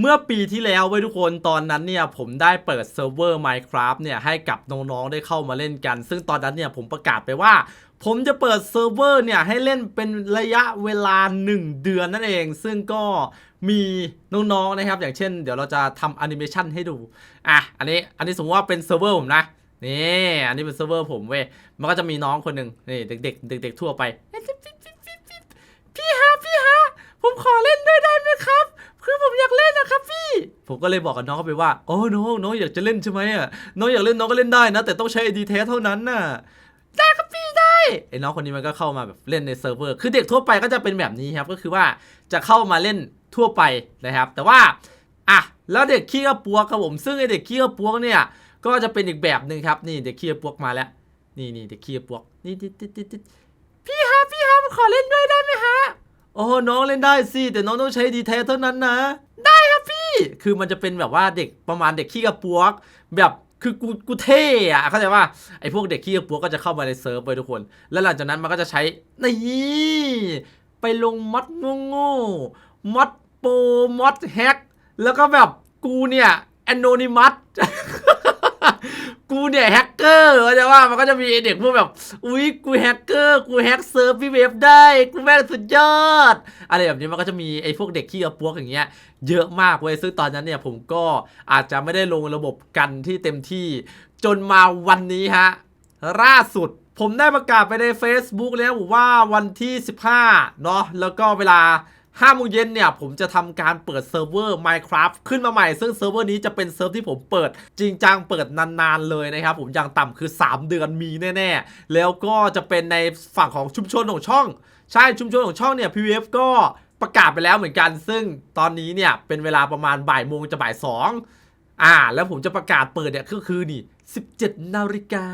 เมื่อปีที่แล้วไว้ทุกคนตอนนั้นเนี่ยผมได้เปิดเซิร์ฟเวอร์ Minecraft เนี่ยให้กับน้องๆได้เข้ามาเล่นกัน ซึ่งตอนนั้นเนี่ยผมประกาศไปว่า ผมจะเปิดเซิร์ฟเวอร์เนี่ยให้เล่นเป็นระยะเวลา 1 เดือนนั่นเอง ซึ่งก็มีน้องๆนะครับ อย่างเช่น เดี๋ยวเราจะทำแอนิเมชันให้ดูอะอันนี้อันนี้สมมติว่าเป็นเซิร์ฟเวอร์ผมนะนี่อันนี้เป็นเซิร์ฟเวอร์ผมเว้ยมันก็จะมีน้องคนหนึ่งนี่เด็กๆเด็กๆทั่วไป พี่ฮะพี่ฮะผมขอเล่นด้วยได้ไหมครับ คือผมอยากเล่นนะครับพี่ ผมก็เลยบอกกับน้องเขาไปว่า โอ้น้องน้องอยากจะเล่นใช่ไหมอะ น้องอยากเล่นน้องก็เล่นได้นะ แต่ต้องใช้ไอดีเทสเท่านั้นน่ะ ได้ครับพี่ได้ ไอ้น้องคนนี้มันก็เข้ามาแบบเล่นในเซิร์ฟเวอร์ คือเด็กทั่วไปก็จะเป็นแบบนี้ครับ ก็คือว่าจะเข้ามาเล่นทั่วไปนะครับ แต่ว่า อะ แล้วเด็กขี้กระปัวกครับผม ซึ่งไอเด็กขี้กระปัวกเนี่ย ก็จะเป็นอีกแบบหนึ่งครับ นี่เด็กขี้กระปัวกมาแล้ว นี่นี่เด็กขี้กระปัวก นี่ติดติดติดติดพี่ฮะพี่ฮะผมขอเล่นด้วยได้ไหมฮะ โอ้น้องเล่นได้สิแต่น้องต้องใช้ดีเทลเท่านั้นนะ ได้ครับพี่ คือมันจะเป็นแบบว่าเด็กประมาณเด็กขี้กระปวก แบบคือกูกูเท่อะเข้าใจว่าไอ้พวกเด็กขี้กระปวกก็จะเข้ามาในเซิร์ฟไปทุกคน แล้วหลังจากนั้นมันก็จะใช้นี่ไปลงมอดโง่ๆมอดโปมอดแฮกแล้วก็แบบกูเนี่ยแอนโนนิมัส กูเนี่ยแฮกเกอร์เข้าใจว่ามันก็จะมีเด็กพวกแบบ อุ๊ยกูแฮกเกอร์กูแฮกเซิร์ฟพี่เวฟได้ กูแม่งสุดยอด อะไรแบบนี้มันก็จะมีไอ้พวกเด็กขี้กระปวกอย่างเงี้ยเยอะมากเว้ยซึ่งตอนนั้นเนี่ยผมก็อาจจะไม่ได้ลงระบบกันที่เต็มที่ จนมาวันนี้ฮะล่าสุดผมได้ประกาศไปใน Facebook แล้วว่าวันที่ 15เนาะแล้วก็เวลา 5โมงเย็นเนี่ยผมจะทำการเปิดเซิร์ฟเวอร์ Minecraft ขึ้นมาใหม่ ซึ่งเซิร์ฟเวอร์นี้จะเป็นเซิร์ฟที่ผมเปิดจริงจังเปิดนานๆเลยนะครับ ผมอย่างต่ำคือ 3 เดือนมีแน่ๆ แล้วก็จะเป็นในฝั่งของชุมชนของช่อง ใช่ชุมชนของช่องเนี่ย PVF ก็ประกาศไปแล้วเหมือนกัน ซึ่งตอนนี้เนี่ยเป็นเวลาประมาณบ่ายโมงจะบ่ายสองอ่า แล้วผมจะประกาศเปิดเนี่ยก็คือนี่ 17 นาฬิกา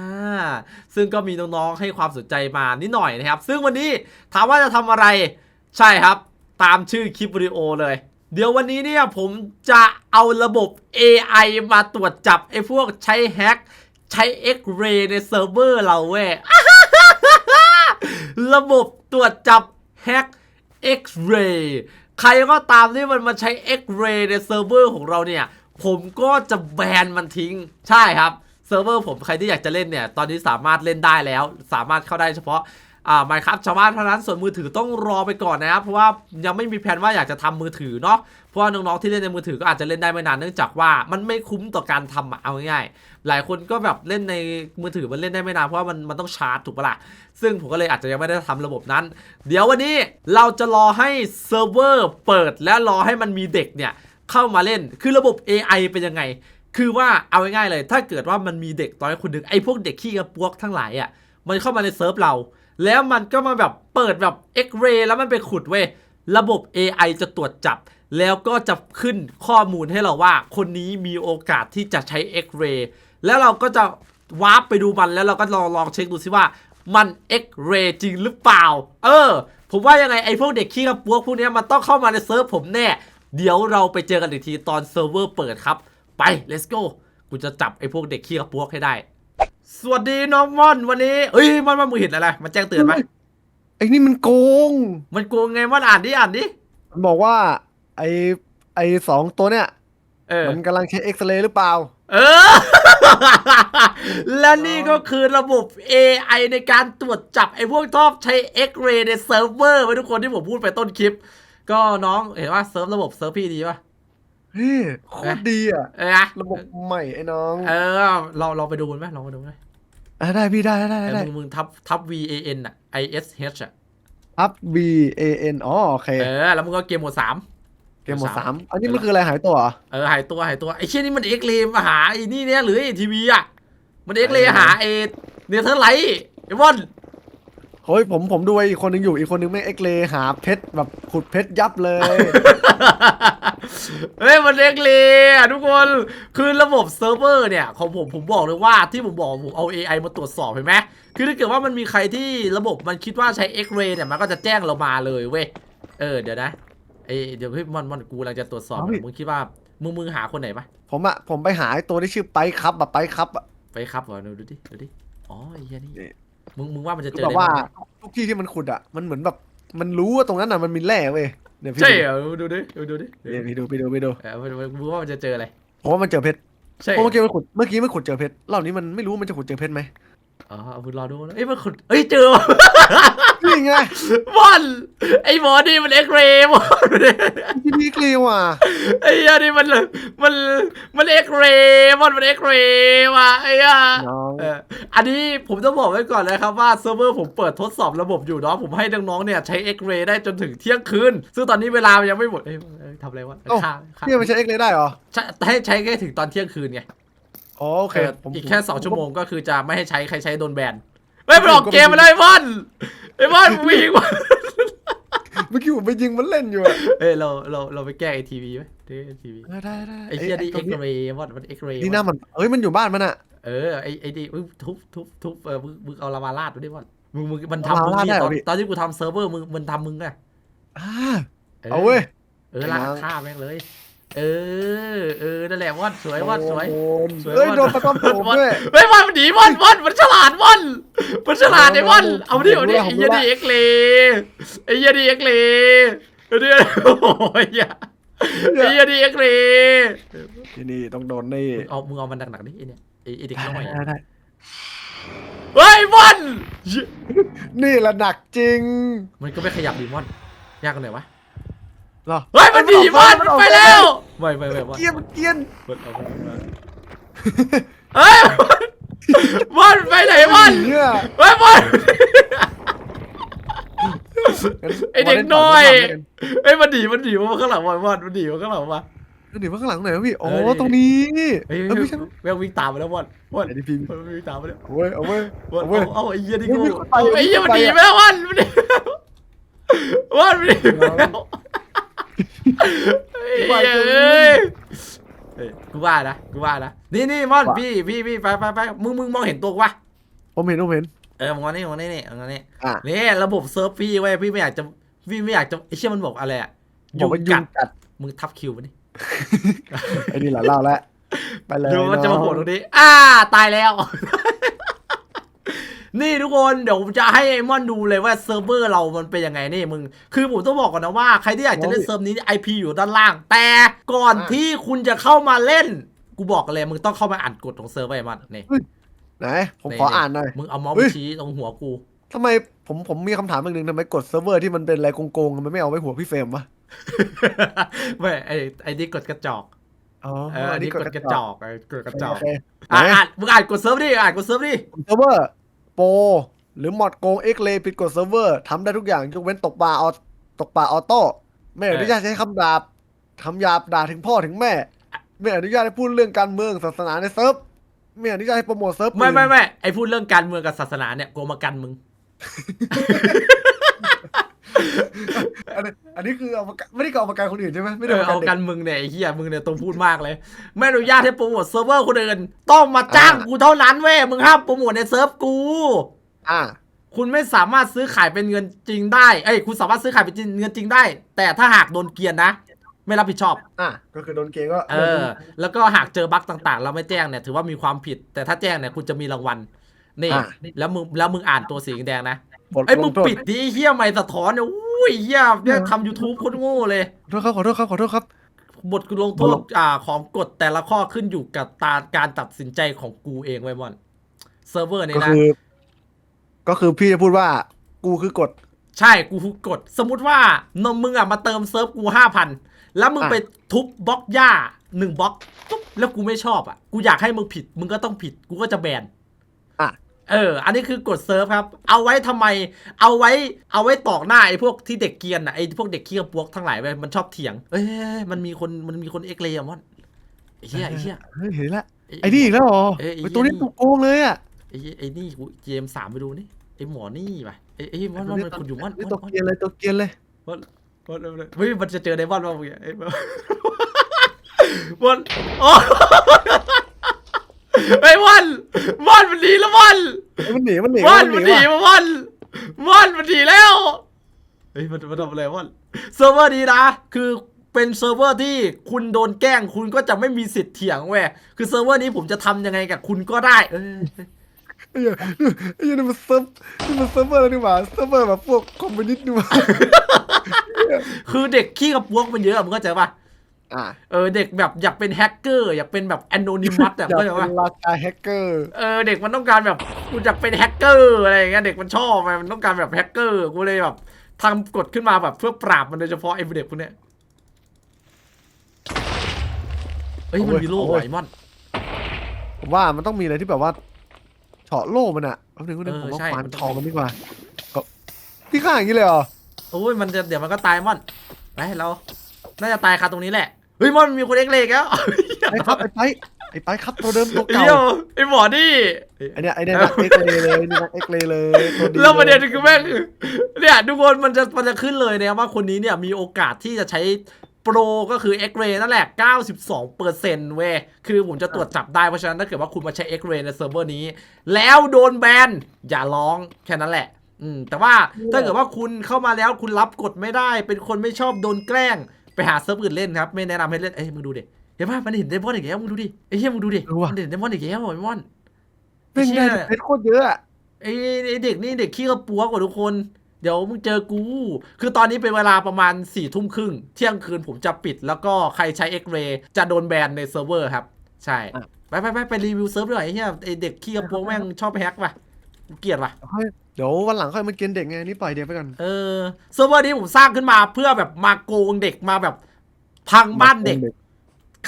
ซึ่งก็มีน้องๆให้ความสนใจมานิดหน่อยนะครับ ซึ่งวันนี้ถามว่าจะทำอะไร ใช่ครับ ตามชื่อคลิปวิดีโอเลย เดี๋ยววันนี้เนี่ยผมจะเอาระบบ AI มาตรวจจับไอ้พวกใช้แฮกใช้ X-ray ในเซิร์ฟเวอร์เราเว้ยระบบตรวจจับแฮก X-ray ใครก็ตามที่มันมาใช้ X-ray ในเซิร์ฟเวอร์ของเราเนี่ย ผมก็จะแบนมันทิ้ง ใช่ครับเซิร์ฟเวอร์ผมใครที่อยากจะเล่นเนี่ย ตอนนี้สามารถเล่นได้แล้ว สามารถเข้าได้เฉพาะ อ่า Minecraft ชาวบ้านเท่านั้นส่วนมือถือต้องรอไปก่อนนะครับเพราะว่ายังไม่มีแผนว่าอยากจะทำมือถือเนาะเพราะว่าน้องๆที่เล่นในมือถือก็อาจจะเล่นได้ไม่นานเนื่องจากว่ามันไม่คุ้มต่อการทำอะเอาง่ายๆหลายคนก็แบบเล่นในมือถือมันเล่นได้ไม่นานเพราะว่ามันมันต้องชาร์จถูกปะล่ะซึ่งผมก็เลยอาจจะยังไม่ได้ทำระบบนั้น เดี๋ยววันนี้เราจะรอให้เซิร์ฟเวอร์เปิดและรอให้มันมีเด็กเนี่ยเข้ามาเล่นคือระบบ AI เป็นยังไง คือว่าเอาง่ายๆเลย ถ้าเกิดว่ามันมีเด็กน้อยคนหนึ่งไอ้พวกเด็กขี้กระปวกทั้งหลายอะมันเข้ามาในเซิร์ฟเรา แล้วมันก็มาแบบเปิดแบบ X-ray แล้วมันไปขุดเว้ยระบบ AI จะตรวจจับ แล้วก็จะขึ้นข้อมูลให้เราว่า คนนี้มีโอกาสที่จะใช้ X-ray แล้วเราก็จะวาร์ปไปดูมันแล้วเราก็ลองลองเช็คดูซิว่ามัน X-ray จริงหรือเปล่า เออ ผมว่ายังไงไอ้พวกเด็กขี้กระปวกพวกนี้มันต้องเข้ามาในเซิร์ฟผมแน่ เดี๋ยวเราไปเจอกันอีกทีตอนเซิร์ฟเวอร์เปิดครับ ไป let's go กูจะจับไอ้พวกเด็กขี้กระปวกให้ได้ สวัสดีน้องม่อนวันนี้เอ้ยม่อนว่ามึงเห็นอะไรมันแจ้งเตือนไหมไอ้นี่มันโกง มันโกงไงม่อนอ่านดิอ่านดิมันบอกว่า ไอ้ไอ้สองตัวเนี่ยเออมันกำลังใช้เอ็กซเรย์หรือเปล่า เออ และนี่ก็คือระบบ AI ในการตรวจจับไอ้พวกชอบใช้ X-ray ในเซิร์ฟเวอร์ไว้ทุกคนที่ผมพูดไปต้นคลิป ก็น้องเห็นว่าเซิร์ฟระบบเซิร์ฟพี่ดีป่ะ เฮ้ยโคตรดีอะ เออนะระบบใหม่ไอ้น้องเออเราเราไปดูกันไหมลองไปดูไหมอะได้พี่ได้ได้ไอ้ได้มึงมึงทับทับ V A N อะ I S H อะอัพ B A N อ๋อโอเค เออ แล้วมึงก็เกมโหมดสาม เกมหมดสามอันนี้มันคืออะไรหายตัวเหรอ เออหายตัวหายตัวไอ้เชี่ยนี่มันเอ็กเลมาหาไอ้นี่เนี่ยหรือไอ้ทีวีอะมันเอ็กเลหาไอ้เนเธอร์ไลท์ไอ้วอนเฮ้ยผมผมดูไอ้อีกคนนึงอยู่อีกคนนึงไม่งเอ็กเรย์หาเพชรแบบขุดเพชรยับเลย เฮ้ยมันเอ็กเลอะทุกคนคือระบบเซิร์ฟเวอร์เนี่ยของผมผมบอกเลยว่าที่ผมบอกผมเอา AI มาตรวจสอบเห็นไหมคือถ้าเกิดว่ามันมีใครที่ระบบมันคิดว่าใช้ X-ray เนี่ยมันก็จะแจ้งเรามาเลยเว้ยเออเดี๋ยวนะไอยเดี๋ยวพี่มอนมอนกูกำลังจะตรวจสอบเอาดิมึงคิดว่ามึงมึงหาคนไหนปะผมอะผมไปหาไอ้ตัวที่ชื่อไปครับแบบไปครับอะไปครับเหรอดูดูดิดูดิอ๋อไอ้เหี้ยนี่นี่มึงมึงว่ามันจะคืเจออแบบได้ว่าไหมทุกที่ที่มันขุดอะมันเหมือนแบบมันรู้ว่าตรงนั้นอะมันมีแร่เว้ย เนี่ยพี่ใช่เหรอดูดิดูดูดิเนี่ยพี่ดูพี่ดูพี่ดูเออมันมันรู้ว่ามันจะเจออะไรผมว่ามันเจอเพชรใช่เพราะเมื่อกี้มันขุดเมื่อกี้มันขุดเจอเพชรรอบนี้มันไม่รู้ว่ามันจะขุดเจอเพชรไหมอ๋อเอาคุณรอดูนะเอ้ยมันขุดเอ้ยเจอ นี่ไงบอลไอ้หมอนี่มันเอ็กเรย์บอลที่นี่เกลียวอะไอ้เหี้ยนี่มันมันมันเอ็กเรย์บอลมันเอ็กเรย์ว่ะไอ้เหี้ยน้องเอออันนี้ผมต้องบอกไว้ก่อนนะครับว่าเซิร์ฟเวอร์ผมเปิดทดสอบระบบอยู่เนาะผมให้น้องๆเนี่ยใช้เอ็กเรย์ได้จนถึงเที่ยงคืน ซึ่งตอนนี้เวลามันยังไม่หมดเอ้ยเอ้ยทำอะไรวะฆ่าฆ่าพี่มันใช้เอ็กเลยได้เหรอใช้ให้ใช้แค่ถึงตอนเที่ยงคืนไงอ๋อโอเคเออผมอีกแค่สองชั่วโมงก็คือจะไม่ให้ใช้ใครใช้โดนแบน เฮ้ยมันออกเกมมาเลยบอลไอ้บอลวิ่งมาเมื่อกี้ผมไปยิงมันเล่นอยู่อะเอ้ยเราเราเราไปแก้ไอทีวีไหมไอทีวีเออได้ได้ไอ้เหี้ยนี่ตรเอ็งกนี้เรย์บอลมันเอ็กเรย์นี่หน้ามันเอ้ยมันอยู่บ้านมันอะเออไอ้ไอ้ดิอุ๊ยทุบทุบทุบเออมึงมึงเอาลาวาลาดดูดิบอลมึงมึงมันทำมึงลาวาลาดนี่ได้เหตรออนพี่ตอนที่กูทำเซิร์ฟเวอร์มึงมันทำมึงไงอ่าเอาเว้ยเออลากไอ้นางฆ่าแม่งเลย เออ เออ นั่นแหละวัดสวยวัดสวยโดนสวยเอ้ยวัดโดนตะกอนผมวัดด้วย เฮ้ยวัดมันหนีวัดวัดมันฉลาดวัดมันฉลาดไอ้วัดผมรู้เอาดิเอาดิผมรู้ไอ้เหี้ยผมรู้ดีเอ็กเลไอ้เหี้ยดีเอ็กเลไอ้เหี้ยโอ้ยเหี้ยไอ้เหี้ยดีเอ็กเลที่นี่ต้องโดนนี่มึงเอามึงเอามันหนักๆดิไอ้เนี่ยไอ้ไอ้เด็กได้น้อยได้ได้เฮ้ยวัดนี่แหละหนักจริง มันก็ไม่ขยับดีมอนยากกันไหนวะเหรอเฮ้ยมันหนีวัดมัมันออกไปแล้วไม่ไม่ไม่วัดเกรียนมันเกรียนมันเอามันมาเฮ้ยวัดไปไหนวัดเนี่ยเฮ้ยบอลไอ้เด็กน้อยเฮ้ยมันหนีมันหนีมาข้างหลังบอลบอลมันหนีมาข้างหลังมาหนีมาข้างหลังหน่อยพี่โอ้เออนี่ตรงนี้เฮ้ยเอ้ยไม่ใช่แม่งวิ่งตามมาแล้วบอลบอลไอ้นี่พิมพ์บอลวิ่งตามมาแล้วเอาเว้ยเอาเว้ยบอลเอาเว้ยเอาเอาไอ้เหี้ยนี่เฮ้กูยมีคนไปเอาไอ้เหี้ยมีมันคนหไปนีอะไปแล้วบอลมันหนีบอลมันหนีไปแล้วไอ้ เหี้ยเอ้ยเฮ้ยกูว่านะกูว่านะนี่นี่มอนพี่พี่พี่ไปไปไปมึงมึงมองเห็นตัวกูปะผมเห็นผมเห็นเออมองนี่มองนี่นี่มองนี่อะนี่ระบบเซิร์ฟพี่ไว้ยพี่ไม่อยากจะพี่ไม่อยากจะไอ้เชี่ยมันบอกอะไรอะบอกว่ายุงกัดมึงทับคิวมันดิไอ้นี่แหละเล่าแล้วไปเลยเดี๋ยวมันจะมาโผล่ตน้รองงนี้ อ่า ตายแล้ว นี่ทุกคนเดี๋ยวผมจะให้ไอ้มอนดูเลยว่าเซิร์ฟเวอร์เรามันเป็นยังไงนี่มึง คือผมต้องบอกก่อนนะว่าใครที่อยากจะเล่นเซิร์ฟนี้ IP อยู่ด้านล่าง แต่ก่อนที่คุณจะเข้ามาเล่น กูบอกเลยมึงต้องเข้ามาอ่านกฎของเซิร์ฟไว้ไอ้มอนนี่ไหนผมขออ่านหน่อยมึงเอาเมาส์เฮ้มายชี้ตรงหัวกูทำไมผมผมมีคำถามหนึ่งทำไมกดเซิร์ฟเวอร์ที่มันเป็นอะไรโกงๆมันไม่เอาไว้หัวพี่เฟรมวะไม่ไอ้ไอ้นี่กดกระจอกอ๋อเอออันนี้กดกระจอกเออกดกระจอกโอเคอะไหนอ่านมึงอ่านกดเซิร์ฟดิอ่านกดเซิร์ฟดิเซิร์ฟเวอร์ โปรหรือมอดโกงเอ็กเลผิดกฎเซิร์ฟเวอร์ทำได้ทุกอย่างยกเว้นตกปลาออตกปลาออโต้ไม่อนุญาตใช้คำดาบคำหยาบด่าถึงพ่อถึงแม่ ไม่อนุญาตให้พูดเรื่องการเมืองศาสนาในเซิร์ฟไม่อนุญาตให้โปรโมทเซิร์ฟไม่ไม่อื่นไม่ไอพูดเรื่องการเมืองกับศาสนาเนี่ยกูเอามากันมึง อันนี้อันนี้คือเอามากันไม่ได้เอามากันคนอื่นใช่ไหมไม่เอได้อเอาเอามากักันนมึงเนี่ยไอ้เหี้ยมึงเนี่ยต้องพูดมากเลย ไม่อนุญาตให้โปรโมทเซิร์ฟเวอร์คนอื่นต้องมาจ้างกูเท่านั้นเว้ยมึงห้ามโปรโมทในเซิร์ฟกู อ่า คุณไม่สามารถซื้อขายเป็นเงินจริงได้ เอ้ย คุณสามารถซื้อขายเป็นเงินจริงได้ แต่ถ้าหากโดนเกลียนนะ ไม่รับผิดชอบ อ่า ก็คือโดนเกย์ก็เออ แล้วก็หากเจอบั๊กต่างๆเราไม่แจ้งเนี่ยถือว่ามีความผิด แต่ถ้าแจ้งเนี่ยคุณจะมีรางวัล นี่ อะ แล้วมึงแล้วมึงอ่านตัวสีแดงนะ บทไอ้ยลมึงงโทษปิดดิเฮียไม่สะท้อนเนี่ยอุ้ยเฮียเนี่ยทำยูทูบโคตรโง่เลย ขอโทษครับขอโทษครับขอโทษครับบทลงโทษอ่าของกฎแต่ละข้อขึ้นอยู่กับตาการตัดสินใจของกูเองไว้ยมอนเซิร์ฟเวอร์นี่ก็นะ คือ ก็คือพี่จะพูดว่า กูคือกฎใช่กูกด สมมติว่านมมึงอะมาเติมเซิร์ฟกูห้าพันแล้วมึงอะ ไปทุบบล็อกหญ้าหนึ่งบล็อกปุ๊บแล้วกูไม่ชอบอะ กูอยากให้มึงผิด มึงก็ต้องผิด กูก็จะแบนอะ เออ อันนี้คือกดเซิร์ฟครับ เอาไว้ทำไม เอาไว้ เอาไว้ตอกหน้าไอ้พวกที่เด็กเกรียนอะไอ้พวกเด็กเคี้ยวปวกทั้งหลายไปมันชอบเถียง เอ้ย มันมีคน มันมีคนเอ็กเลย์อะมอนไอ้เหี้ยไอ้เหี้ยเฮ้ยเห็นละไอ้นี่อีกแล้วเหรอเอ้ยไอ้ไอ้ตัวนี้นี่ตัวโกงเลยอะ ไอ้เหี้ยไอ้นี่กูเจมสามไปดูนี่ ไอ้หมอนี่ไปไอ้ไอ้มอนมอนมันคุณอยู่มอนนี่มตัวอนเกรียนเลยตัวเกรียนเลยมอนมอนมอนเฮ้ยมันจะเจอไดมอนบ้างมึงไอ้มอนมอนโอ้ ไอ้ยมอนมอนมันหนีแล้วมอนเอ้ยมันหนีมันหนีมอนมันหนีว่ะมอนมอนมันหนีแล้วเฮ้ยมันมันทำอะไรมอนเซิร์ฟเวอร์ดีนะ คือเป็นเซิร์ฟเวอร์ที่คุณโดนแกล้งคุณก็จะไม่มีสิทธิ์เถียงเว้ยคือเซิร์ฟเวอร์นี้ผมจะทำยังไงกับคุณก็ได้เออไอ้เหี้ยไอ้เหี้ยนี่มันเซิร์ฟนี่มันเซิร์ฟเวอร์อะไรนี่หว่าเซิร์ฟเวอร์แบบพวกคอมมิวนิสต์นี่หว่าคือเด็กขี้กับพวกมันเยอะมึงเข้าใจปะอะ เออเด็กแบบอยากเป็นแฮกเกอร์อยากเป็นแบบแอนโนนิมัสออะยากเข้าใจเป็ปะนราชาแฮกเกอร์เออเด็กมันต้องการแบบกูอยากเป็นแฮกเกอร์อะไรอย่างเงี้ยเด็กมันชอบไงมันต้องการแบบแฮกเกอร์กูเลยแบบทำกฎขึ้นมาแบบเพื่อปราบมันโดยเฉพาะไอ้เด็กพวกเนี้ยเอ้ยมันมีโล่ไหวมอนผมว่ามันต้องมีอะไรที่แบบว่าเฉาะโล่มันอะแป๊บนึงก็นึงเออผมว่าใช่ฟันมันต้องทองมันดีกว่าก็พี่ข้าอย่างนี้เลยเหรอโอ้ยมันจะเดี๋ยวมันก็ตายมอนไปเรา น่าจะตายคาตรงนี้แหละ เฮ้ยมอนมีคนเอ็กเลกแล้วไอ้ครับไอ้ไปไอ้ไปครับตัวเดิมตัวไอ้เก่าเหี้ยไอ้หมอนี่ไอ้เนี่ยไอ้เนี่ยนักเอ็กเลเลยนี่นักเอ็กเลเลยตัวดีแล้วประเด็นคือแม่งเนี่ยทุกคนมันจะมันจะขึ้นเลยนะครับว่าคนนี้เนี่ยมีโอกาสที่จะใช้โปรก็คือ X-ray นั่นแหละ 92เปอร์เซ็นต์เว้ยคือผมจะตรวจจับได้ เพราะฉะนั้นถ้าเกิดว่าคุณมาใช้ X-ray ในเซิร์ฟเวอร์นี้ แล้วโดนแบน อย่าร้องแค่นั้นแหละ อืมแต่ว่าถ้าเกิดว่าคุณเข้ามาแล้วคุณรับกฎไม่ได้ เป็นคนไม่ชอบโดนแกล้ง ไปหาเซิร์ฟอื่นเล่นครับ ไม่แนะนำให้เล่นเอ้ยมึงดูดิเห็นป่ะมันเห็นเดมอนอีกแล้วมึงดูดิไอ้เหี้ยมึงดูดิมันเห็นเดมอนอีกแล้วไอ้มอนเป็นไงเพชรโคตรเยอะอะไอ้ไอ้เด็กนี่เด็กขี้กระปัวกว่าทุกคน เดี๋ยวมึงเจอกู คือตอนนี้เป็นเวลาประมาณ4ี่ทุ่มครึ่ง เที่ยงคืนผมจะปิด แล้วก็ใครใช้ X-ray จะโดนแบนในเซิร์ฟเวอร์ครับ ใช่ ไปไปไปไปรีวิวเซิร์ฟด้วยไอ้เหี้ยไอ้เด็กขี้กระปัวแม่งชอบไปแฮกว่ะกูเกลียดว่ะค่อย เดี๋ยววันหลังค่อยมาเกณฑ์เด็กไงนี่ปล่อยเด็กไปก่อน เออเซิร์ฟเวอร์นี้ผมสร้างขึ้นมาเพื่อแบบมาโกงเด็กมาแบบพังบ้านเด็ก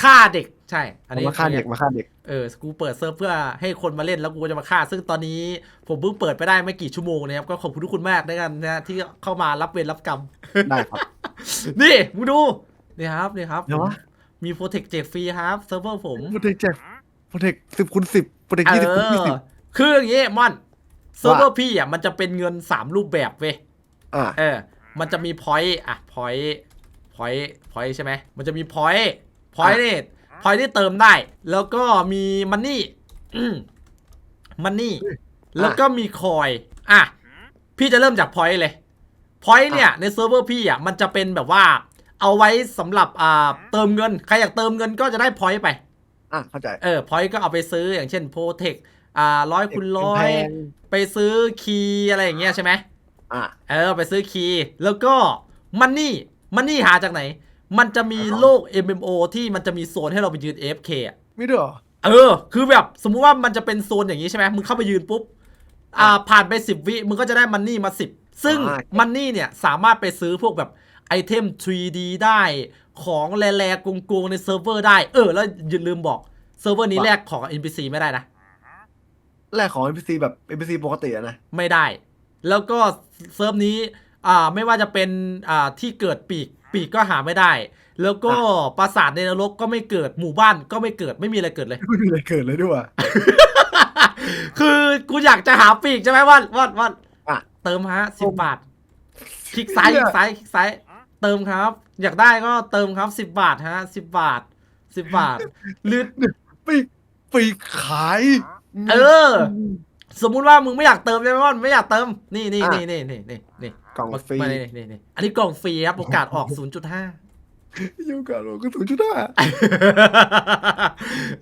ฆ่าเด็กใช่ อันนี้มาฆ่าเด็กมาฆ่าเด็กเออกูเปิดเซิร์ฟเพื่อให้คนมาเล่นแล้วกูจะมาฆ่า ซึ่งตอนนี้ผมเพิ่งเปิดไปได้ไม่กี่ชั่วโมงนะครับก็ขอบคุณทุกคนมากด้วยกันนะที่เข้ามารับเวรรับกรรมได้ครับนี่มึงดูนี่ครับนี่ครับเดี๋ยววะมีโปรเทคแจกฟรีครับเซิร์ฟเวอร์ผมโปรเทคแจ็คโปรเทคสิบคูณสิบโปรเทคเอยี่สิบคูณยี่สิบอคืออย่างงี้มอน เซิร์ฟเวอร์พี่อะมันจะเป็นเงิน3รูปแบบเว้ยอ่าเออ มันจะมีพอยต์อะพอยต์พอยต์พอยต์ใช่ไหมมันจะมีพอยต์พอยต์นี่พอยต์ที่เติมได้ แล้วก็มีมันนี่มันนี่ แล้วก็มีคอย อะ พี่จะเริ่มจากพอยต์เลยพอยต์เนี่ย ในเซิร์ฟเวอร์พี่อะมันจะเป็นแบบว่า เอาไว้สำหรับอ่าเติมเงิน ใครอยากเติมเงินก็จะได้พอยต์ไป อะเข้าใจ เออพอยต์ก็เอาไปซื้ออย่างเช่นโปรเทค อ่าร้อยคูณร้อแพยงไปซื้อคีย์อะไรอย่างเงี้ยใช่ไหมอะเออไปซื้อคีย์แล้วก็มันนี่มันนี่หาจากไหน มันจะมีโลก MMO ที่มันจะมีโซนให้เราไปยืน AFK อะไม่ด้วยเหรอเออ คือแบบสมมุติว่ามันจะเป็นโซนอย่างนี้ใช่ไหมมึงเข้าไปยืนปุ๊บอ่าผ่านไป10วิมึงก็จะได้มันนี่มา10ซึ่งอ่ามันนี่เนี่ยสามารถไปซื้อพวกแบบไอเทม 3D ได้ของแร่ๆโกงๆในเซิร์ฟเวอร์ได้ เออ แล้วอย่าลืมบอกเซิร์ฟเวอร์นี้แลกของกับ NPC ไม่ได้นะ แรกของ NPC แบบ NPC ปกติอะนะ ไม่ได้ แล้วก็เซิร์ฟนี้อ่าไม่ว่าจะเป็นอ่าที่เกิดปีกปีกก็หาไม่ได้ แล้วก็ปราสาทในนรกก็ไม่เกิดหมู่บ้านก็ไม่เกิดไม่มีอะไรเกิดเลย ไม่มีอะไรเกิดเลยด้วยว่ะ คือกูอยากจะหาปีกใช่ไหมว่านว่านว่านอะ เติมฮะสิบบาท คลิกซ้ายเหี้คลิยกซ้ายคลิกซ้ายเติมครับ อยากได้ก็เติมครับสิบบาทฮะสิบบาทสิบบาทหรือปีกปีกขาย เออ สมมุติว่ามึงไม่อยากเติมใช่ไหมว่านไม่อยากเติม นี่นี่อะนี่นี่นี่นี่นี่กล่องมาฟรีมานี่นี่นี่อันนี้กล่องฟรีครับโอกาสออก0.5ยูกันก็ถูกจุดห้า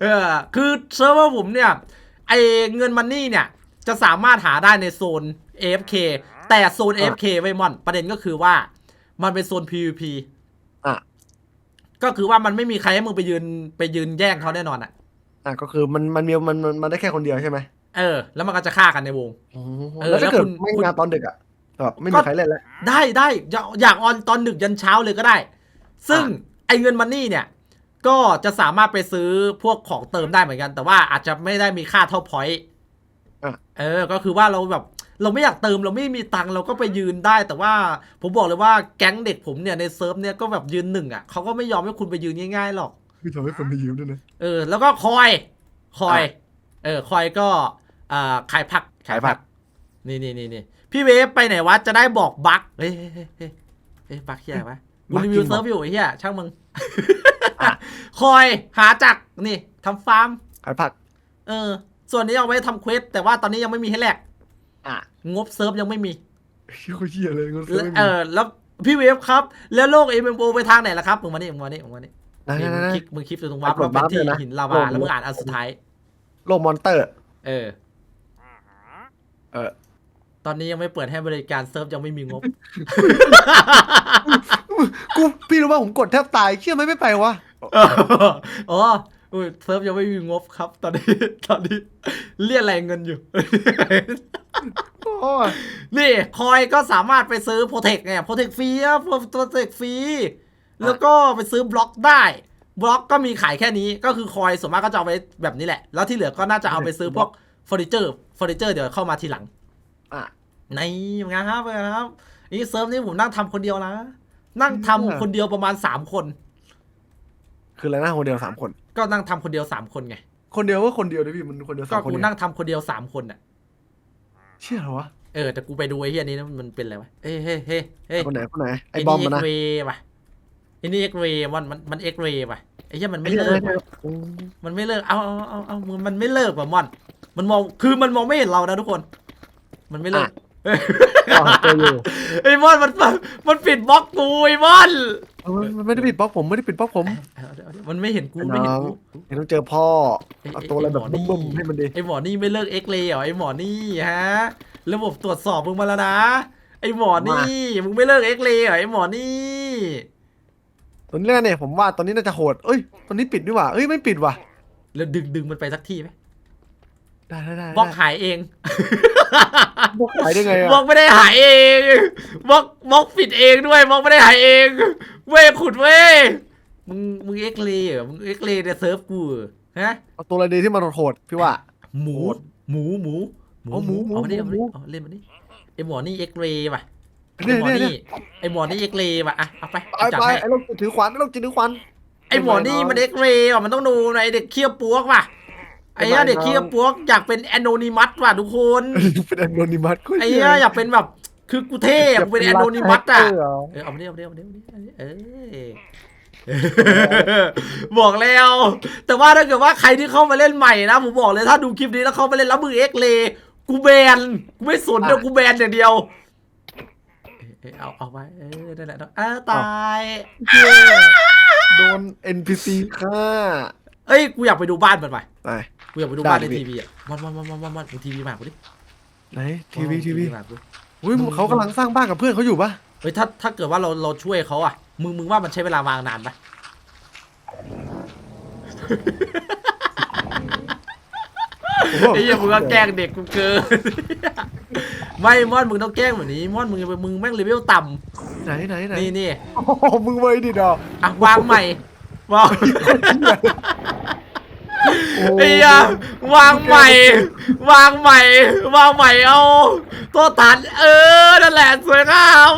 เออ คือเซิร์ฟเวอร์ผมเนี่ย ไอเงินมันนี่เนี่ย จะสามารถหาได้ในโซน AFK แต่โซน AFK ไว้ยมอน ประเด็นก็คือว่า มันเป็นโซน PVP อะก็คือว่ามันไม่มีใครให้มึงไปยืนไปยืนแย่งเขาแน่นอนอะ อะก็คือมันมันมีมันมันมันได้แค่คนเดียวใช่ไหมเออ แล้วมันก็จะฆ่ากันในวงเออแล้วถ้าเกิดแล้วคุณไม่คุณ งานตอนดึกอะแบบไม่ก็มีใครเล่นแล้ว ได้ได้อยากอยากออนตอนดึกยันเช้าเลยก็ได้ ซึ่งไอเงินมันนี่เนี่ย ก็จะสามารถไปซื้อพวกของเติมได้เหมือนกัน แต่ว่าอาจจะไม่ได้มีค่าเท่าพอยต์อะ เออ ก็คือว่าเราแบบ เราไม่อยากเติมเราไม่มีตังค์เราก็ไปยืนได้ แต่ว่าผมบอกเลยว่าแก๊งเด็กผมเนี่ยในเซิร์ฟเนี่ยก็แบบยืนหนึ่งอะเขาก็ไม่ยอมให้คุณไปยืนง่ายๆหรอก คือทำให้คนไปยืมด้วยนะ เออ แล้วก็คอย คอยอะเออ คอยก็อ่าขายผัก ขายผัก นี่นี่นี่นี่พี่เวฟไปไหนวะ จะได้บอกบั๊กเฮ้ยเฮ้ยเฮ้ยเฮ้ยเฮ้ยบั๊กเฮียวะกูรีวิวเซิร์ฟอยู่ไอ้เหี้ยช่างมึง คอยหาจากนี่ทำฟาร์ม ขายผัก เออ ส่วนนี้เอาไว้ทำเควสแต่ว่าตอนนี้ยังไม่มีให้แลกอะงบเซิร์ฟยังไม่มีเฮียโคตรเฮียเลยเงินแล้วไม่มีเออ แล้วพี่เวฟครับ แล้วโลก MMO ไปทางไหนล่ะครับมึงมานี่มึงมานี่มึงมานี่ นะนี่นะมึงนะคลิกมึงคลิกตรงวาร์ปกดแล้วเป็นที่วาร์ปเลยนะหินลาวาโลกแล้วมึงอ่านอันสุดท้าย โลกมอนเตอร์ เออ เออ ตอนนี้ยังไม่เปิดให้บริการเซิร์ฟยังไม่มีงบ กูพี่รู้ว่าผมกดแทบตายเชื่อไหมไม่ไปวะอ๋ออุ้ยเซิร์ฟยังไม่มีงบครับ ตอนนี้ ตอนนี้เรียกแรงเงินอยู่โอ้ยนี่คอยก็สามารถไปซื้อโปรเทคไงโปรเทคฟรีอะโปรเทคฟรี แล้วก็ไปซื้อบล็อกได้ บล็อกก็มีขายแค่นี้ก็คือคอยส่วนมากก็จะเอาไปแบบนี้แหละ แล้วที่เหลือก็น่าจะเอาไปซื้อพวกเฟอร์นิเจอร์เฟอร์นิเจอร์เดี๋ยวเข้ามาทีหลังอะในงานครับนะครับนี่เซิร์ฟนี่ผมนั่งทำคนเดียวนะ นั่งทำคนเดียวประมาณสามคน คืออะไรนะคนเดียวสามคน ก็นั่งทำคนเดียวสามคนไง คนเดียวว่าคนเดียวดิพี่มันคนเดียวก็สามคนกูเดียวนั่งทำคนเดียวสามคนอะ เชื่อเหรอวะเออแต่กูไปดูไอ้เฮียนี้นะมันเป็นอะไรวะเฮ้ยเฮ้ยเฮ้ยเฮ้ยคนไหนคนไหนไอ้ไอ้บอมนี่มันเอ็นะกเวย์ป่ะ ไอ้นี่เอ็กเวย์มันมันมันเอ็กเวย์ป่ะไอ้เหี้ยมันไอ้ไม่เหี้ยเลิกไอ้ว่ะเหี้ยมันไม่เลิกเอาเอาเอาเอามันมันไม่เลิกว่ะมอน มันมองคือมันมองไม่เห็นเรานะทุกคน มันไม่เลิกอ๋อเจออยู่ไอ้มอนมันมันปิดบล็อกกูไอ้มอนเออมันไม่ได้ปิดบล็อกผมไม่ได้ปิดบล็อกผมเอาเดี๋ยวเอาเดี๋ยวมันไม่เห็นกูไอ้ไม่เห็นน้องกูเห็นต้องเจอพ่อไอ้เอาตัวอะไรแบบไอ้หมอนี่บึ้มๆให้มันดีไอ้หมอนี่ไม่เลิกเอ็กเลยเหรอไอ้หมอนี่ฮะระบบตรวจสอบมึงมาแล้วนะไอ้หมอนี่มึงไม่เลิกเอ็กเลยเหรอไอ้หมอนี่ ตอนนี้เนี่ยผมว่าตอนนี้น่าจะโหดเอ้ยตอนนี้ปิดดีกว่าเอ้ยไม่ปิดว่ะแล้วดึงดึงมันไปสักที่ไหมได้ได้ได้บล็อกหายเอง บล็อกหายได้ไงบล็ออะกไม่ได้หายเองบล็อกบล็อกปิดเองด้วยบล็อกไม่ได้หายเอง เว้ยขุดเว้ยมึงมึงเอ็กเลย์เหรอมึงเอ็กเลย์ในเซิร์ฟกูเหรอฮะเอาตัวอะไรดีที่มันโหดๆพี่ว่า หมูโหดหมูหมูเอาหมูหมูเอามาดิเอามาดิหมูเอาเล่นมาดิไอหมอนี่เอ็กเลย์ว่ะ ไอเนี่ยหมอเนี่ยนี่ไอหมอนี่เอ็กเลย์ว่ะอะเอาไปไปจัดไปให้ไอ้ลูกถือขวานไอ้ลูกถือขวานไอหมอนี่มันเอ็กเลย์ว่ะมันต้องดูหน่อยไอ้เด็กเคี้ยวปวกว่ะไอ้เหี้ยเด็กเคี้ยวปวกอยากเป็นแอนโนนิมัสว่ะทุกคนเป็นแอนโนนิมัสกูไอ้เหี้ยอยากเป็นแบบคือกูเท่อะกูเป็นแอนโนนิมัสอะเเหรอเออเอามาดิเอามาดิเอามาดิเอามาดิเออบอกแล้ว แต่ว่าถ้าเกิดว่าใครที่เข้ามาเล่นใหม่นะผมบอกเลยถ้าดูคลิปนี้แล้วเข้ามาเล่นแล้วมือเอ็กเลกูแบนกูไม่สนเดี๋ยวกูแบนอย่างเดียว เออเอาเอาไปเออนั่นแหละเออตายเหี้ยโดน NPC ฆ่าเอ้ยกูอยากไปดูบ้านมันไปไป กูอยากไปดูบ้านในได้ดิทีวีอะมันมันมันมันมันมันทีวีมากูดิไหนทีวีทีวีมากูอุ้ยเขากำลังสร้างบ้านกับเพื่อนเขาอยู่ปะเฮ้ยถ้าถ้าเกิดว่าเราเราช่วยเขาอะมึงมึงว่ามันใช้เวลาวางนานปะผมว่า ไอ้เหี้ยมึงก็แกล้งเด็กกูเกิน ไม่มอนมึงต้องแกล้งแบบนี้มอนมึงมึงแม่งเลเวลต่ไหนไหนไหนำนี่นี่โอ้โหมึงไว้ดิดอกอะวางใหม่วางโอ้ไอ้เหี้ยวางใหม่ วางใหม่ วางใหม่เอาตัวตัดเออนั่นแหละสวยงาม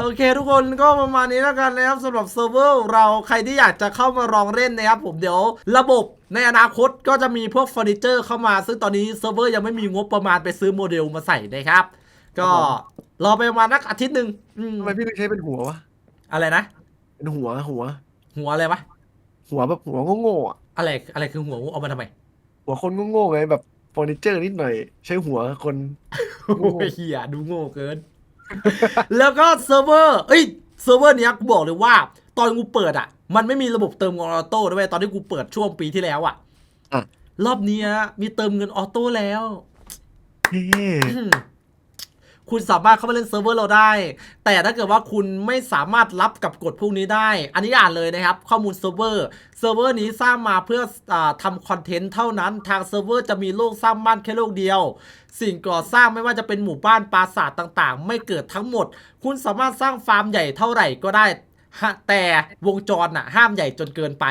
โอเคทุกคนก็ประมาณนี้แล้วกันนะครับสำหรับเซิร์ฟเวอร์ของเราใครที่อยากจะเข้ามาลองเล่นนะครับผมเดี๋ยวระบบ ในอนาคตก็จะมีพวกเฟอร์นิเจอร์เข้ามา ซึ่งตอนนี้เซิร์ฟเวอร์ยังไม่มีงบประมาณไปซื้อโมเดลมาใส่นะครับ ก็รอไปประมาณนักอาทิตย์หนึ่งอืมทำไมพี่ไม่ใช้เป็นหัววะ อะไรนะ เป็นหัวหัว หัวอะไรวะ หัวแบบหัวโง่ๆอะอะไรอะไรคือหัวเอามาทำไมหัวคนโง่ๆไงแบบเฟอร์นิเจอร์นิดหน่อย ใช้หัวคน โอ้ยเฮียดูโง่เกิน แล้วก็เซิร์ฟเวอร์ เอ้ยเซิร์ฟเวอร์เนี้ยกูบอกเลยว่า ตอนกูเปิดอะ มันไม่มีระบบเติมเงินออโต้ด้วยตอนที่กูเปิดช่วงปีที่แล้วอะอะรอบเนี้ยมีเติมเงินออโต้แล้วเท่อืมคุณสามารถเข้ามาเล่นเซิร์ฟเวอร์เราได้ แต่ถ้าเกิดว่าคุณไม่สามารถรับกับกฎพวกนี้ได้ อันนี้อ่านเลยนะครับ ข้อมูลเซิร์ฟเวอร์ เซิร์ฟเวอร์นี้สร้างมาเพื่ออาทำคอนเทนต์เท่านั้น ทางเซิร์ฟเวอร์จะมีโลกสร้างบ้านแค่โลกเดียว สิ่งก่อสร้างไม่ว่าจะเป็นหมู่บ้านปราสาทต่าง ๆ ไม่เกิดทั้งหมด คุณสามารถสร้างฟาร์มใหญ่เท่าไหร่ก็ได้ ฮะแต่วงจรน่ะห้ามใหญ่จนเกินไป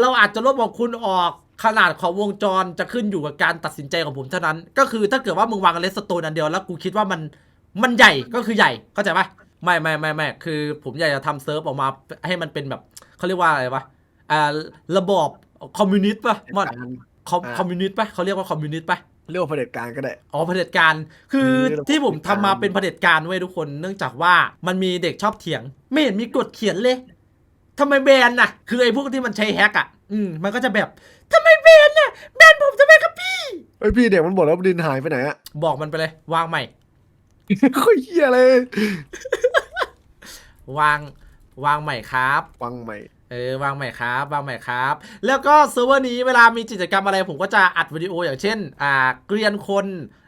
เราอาจจะลบของคุณออกขนาดของวงจรจะขึ้นอยู่กับการตัดสินใจของผมเท่านั้น ก็คือถ้าเกิดว่ามึงวางเลสโตนอันเดียวแล้วกูคิดว่ามันมันใหญ่ก็คือใหญ่เข้าใจปะไม่ไม่ไม่ไม่คือผมอยากจะทำเซิร์ฟออกมาให้มันเป็นแบบเขาเรียกว่าอะไรวะอ่าระบอบคอมมิวนิสต์ปะมอนการคอมคอมมิวนิสต์ปะเขาเรียกว่าคอมมิวนิสต์ปะ เรียกว่าเผด็จการก็ได้ อ๋อเผด็จการ คือเออที่ผมทำมาเผด็จการเป็นเผด็จการเว้ยทุกคน เนื่องจากว่ามันมีเด็กชอบเถียง ไม่เห็นมีกฎเขียนเลยทำไมแบนน่ะ คือไอ้พวกที่มันใช้แฮกอะ อืม มันก็จะแบบทำไมแบนน่ะ แบนผมทำไมครับพี่เอ้ยพี่เด็กมันบอกแล้วดินหายไปไหนอะบอกมันไปเลยวางใหม่โคตรเหี้ยเลย วาง วางใหม่ครับวังใหม่ เออวางใหม่ครับวางใหม่ครับ แล้วก็เซิร์ฟเวอร์นี้เวลามีกิจกรรมอะไรผมก็จะอัดวิดีโออย่างเช่น อ่าเกรียนคน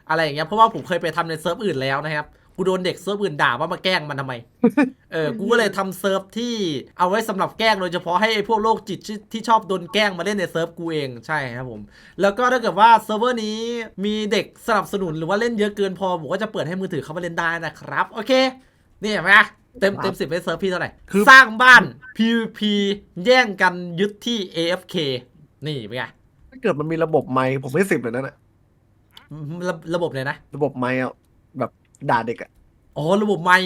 อะไรอย่างเงี้ยเพราะว่าผมเคยไปทำในเซิร์ฟอื่นแล้วนะครับกูโดนเด็กเซิร์ฟอื่นด่าว่ามาแกล้งมันทำไมเออกูก็เลยทำเซิร์ฟที่เอาไว้สำหรับแกล้งโดยเฉพาะให้ไอ้พวกโรคจิตที่ที่ชอบโดนแกล้งมาเล่นในเซิร์ฟกูเองใช่ครับผม แล้วก็ถ้าเกิดว่าเซิร์ฟเวอร์นี้มีเด็กสนับสนุนหรือว่าเล่นเยอะเกินพอผมก็จะเปิดให้มือถือเข้ามาเล่นได้นะครับ โอเคนี่เห็นไหม เต็มเต็มสิบไปเซิร์ฟพี่เท่าไหร่ คือ สร้างบ้าน PVP แย่งกันยึดที่ AFK นี่เป็นไงถ้าเกิดมันมีระบบไมค์ผมให้สิบเลยนั่นแหละระระบบเลยนะ ระบบไมค์อะแบบด่าเด็กอะอ๋อ ระบบไม่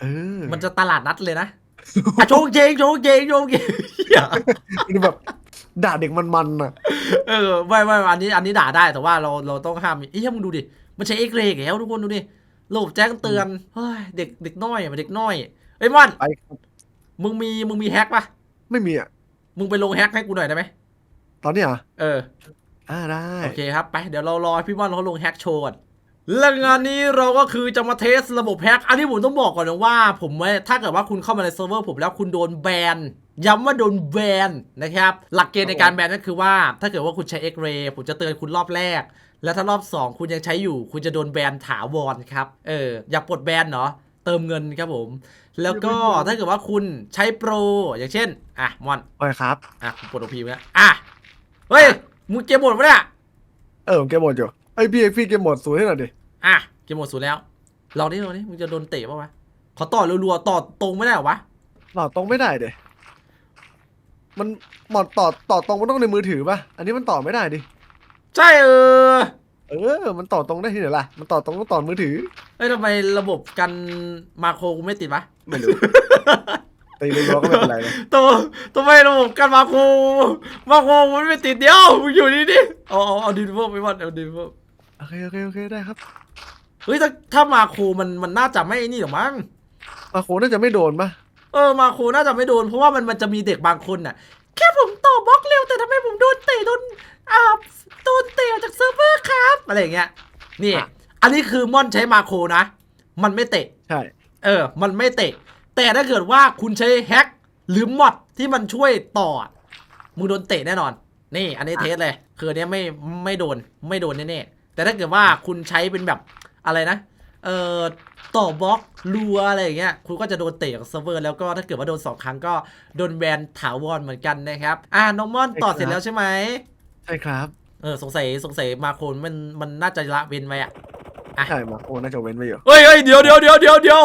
เออมันจะตลาดนัดเลยนะอะโชงเจงโชงเจงโชงเจงเหี้ยคือแบบด่าเด็กมันๆอะเออไม่ไม่อันนี้อันนี้ด่าได้แต่ว่าเราเราต้องห้ามเอ้ยมึงดูดิ มันใช้เอ็กเรย์แล้วทุกคนดูดิ ระบบแจ้งเตือนเฮ้ยเด็กเด็กน้อยอะเด็กน้อยเอ้ยมอน ไปมึงมีมึงมีแฮกปะไม่มีอะ มึงไปลงแฮกให้กูหน่อยได้ไหมตอนนี้อะเออ อ่าได้ โอเคครับ ไป เดี๋ยวเรารอให้พี่ม่อนเขาลงแฮกโชว์ก่อนและงานนี้เราก็คือจะมาเทสระบบแฮก อันนี้ผมต้องบอกก่อนนะว่า ผมไม่ถ้าเกิดว่าคุณเข้ามาในเซิร์ฟเวอร์ผมแล้วคุณโดนแบน ย้ำว่าโดนแบนนะครับ หลักเกณฑ์ในการแบนนั่นคือว่า ถ้าเกิดว่าคุณใช้ X-ray ผมจะเตือนคุณรอบแรก แล้วถ้ารอบ 2 คุณยังใช้อยู่ คุณจะโดนแบนถาวรครับ เออ อยากปลดแบนเนาะเติมเงินครับผม แล้วก็ถ้าเกิดว่าคุณใช้โปร อย่างเช่น อะมอนโอเคครับ อะผมปลดโอพีไปแล้วอะ เฮ้ย มึงเกมหมดปะเนี่ย เออผมเกมหมดอยู่ไอยพี่พี่เกมหมดสวยให้หน่อยดิ อะ เกมหมดศูนย์แล้วลองดิลองดิมึงจะโดนเตะป่าวะขอต่อรัวๆ ต่อตรงไม่ได้เหรอวะ ต่อตรงไม่ได้เดยมันหมดต่อต่อตรงมันต้องในมือถือป่ะอันนี้มันต่อไม่ได้ดิ ใช่เออเออ มันต่อตรงได้ที่ไหนล่ะ มันต่อตรงต้องต่อมือถือ เอ้ยทำไมระบบกันมาโครกูไม่ติดวะไม่รู้ตีรัวๆก็ไม่เป็นไรเลยตัวทำไมระบบกันมาโครมาโครมันไม่ติดเดียวมึงอยู่นี่ดิเอาเอาเอาดินเพิ่มไปวันเอาดินเพิ่มโอเคโอเคโอเคได้ครับ เฮ้ยถ้าถ้ามาโครมันมันน่าจะไม่นี่หรอกมั้ง มาโคน่าจะไม่โดนป่ะเออมาโครน่าจะไม่โดนเพราะว่ามันมันจะมีเด็กบางคนน่ะ แค่ผมต่อบล็อกเร็วแต่ทำไมผมโดนเตะโดนอ่าโดนเตะออกจากเซิร์ฟเวอร์ครับ อะไรอย่างเงี้ย นี่อันนี้คือม่อนใช้มาโครนะ มันไม่เตะ ใช่ เออ มันไม่เตะ แต่ถ้าเกิดว่าคุณใช้แฮกหรือมอดที่มันช่วยต่ออะมึงโดนเตะแน่นอน นี่ อันนี้เทสเลย คืออันเนี้ยไม่ไม่โดนไม่โดนแน่ๆแต่ถ้าเกิดว่าคุณใช้เป็นแบบอะไรนะ เอ่อต่อบล็อกรัวอะไรอย่างเงี้ยคุณก็จะโดนเตะจากเซิร์ฟเวอร์แล้วก็ถ้าเกิดว่าโดนสองครั้งก็โดนแบนถาวรเหมือนกันนะครับ อ่าน้องม่อนต่อเสร็จแล้วใช่ไหมใช่ครับเออสงสัยสงสัยมาโคนมันมันน่าจะละเว้นไว้อะใช่มาโคน่าจะเว้นไว้อยู่เฮ้ยเฮ้ยเดี๋ยวเดี๋ยวเดี๋ยวเดี๋ยวเดี๋ยว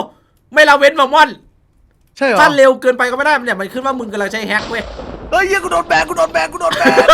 ไม่ละเว้นมาม่อนใช่เหรอถ้าเร็วเกินไปก็ไม่ได้เนี่ยมันขึ้นว่ามึงกำลังใช้แฮกเว้ยเฮ้ยเหี้ยกูโดนแบนกูโดนแบนกูโดนแบน